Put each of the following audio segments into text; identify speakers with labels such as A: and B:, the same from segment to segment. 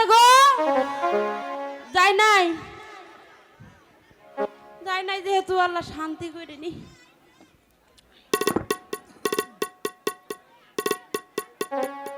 A: গেছে গো? যাই নাই। যাই নাই যেহেতু আল্লাহ শান্তি করিনি শান্তি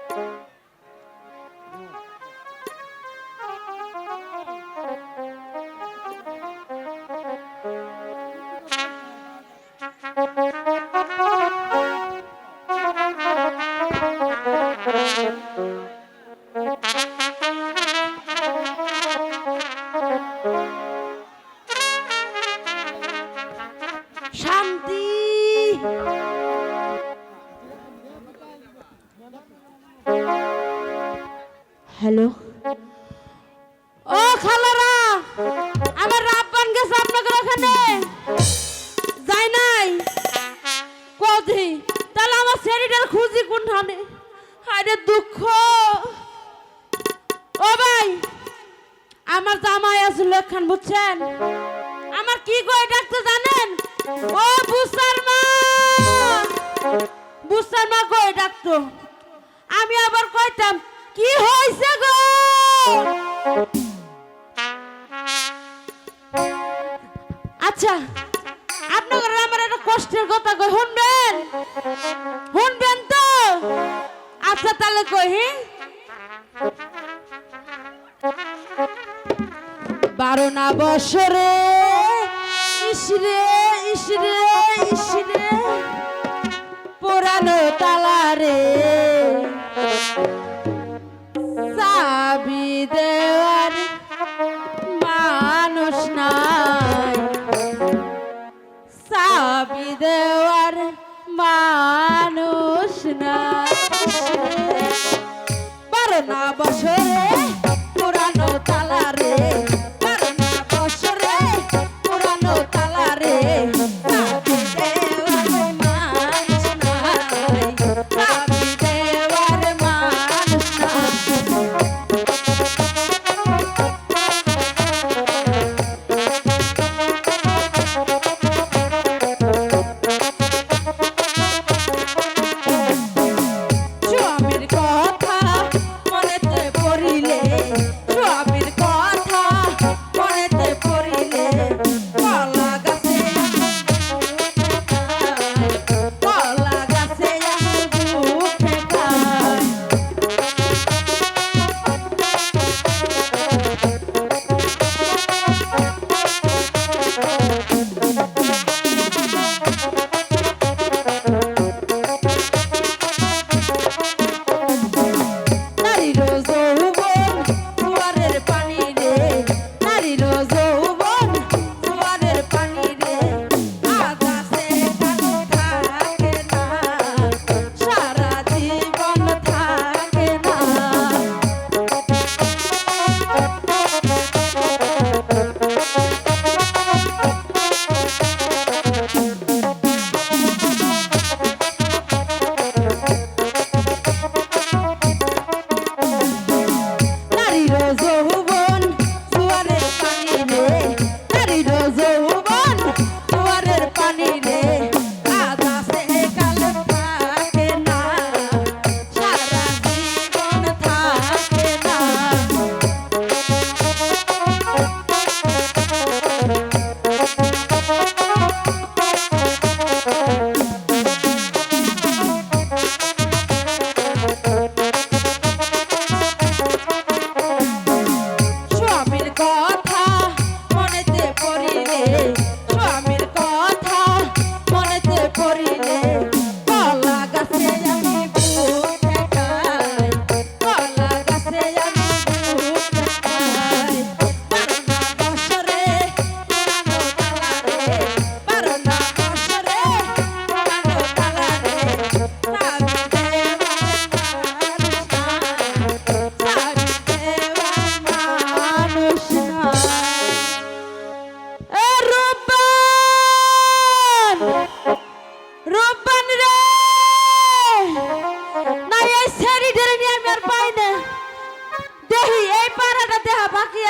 A: হ্যালো। ও খালারা, আমার রাব্বান গেছে আপনাদের ওখানে। যাই নাই। কদি, তাহলে আমার শরীরের খুঁজি কোনখানে? আরে দুঃখ। ও ভাই, আমার জামাই আছে লক্ষণ, বুঝছেন? আমার কি কই ডাকতে জানেন? ও বুসার মা। বুসার মা কই ডাকতো আমি আবার কইতাম কি হইছে গো? আচ্ছা আপনাদের আমার একটা কষ্টের কথা কই, শুনবেন? শুনবেন তো? আচ্ছা তাহলে কই? বারো না বছরে ইসরে ইসরে না পুরানো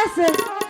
A: blessing.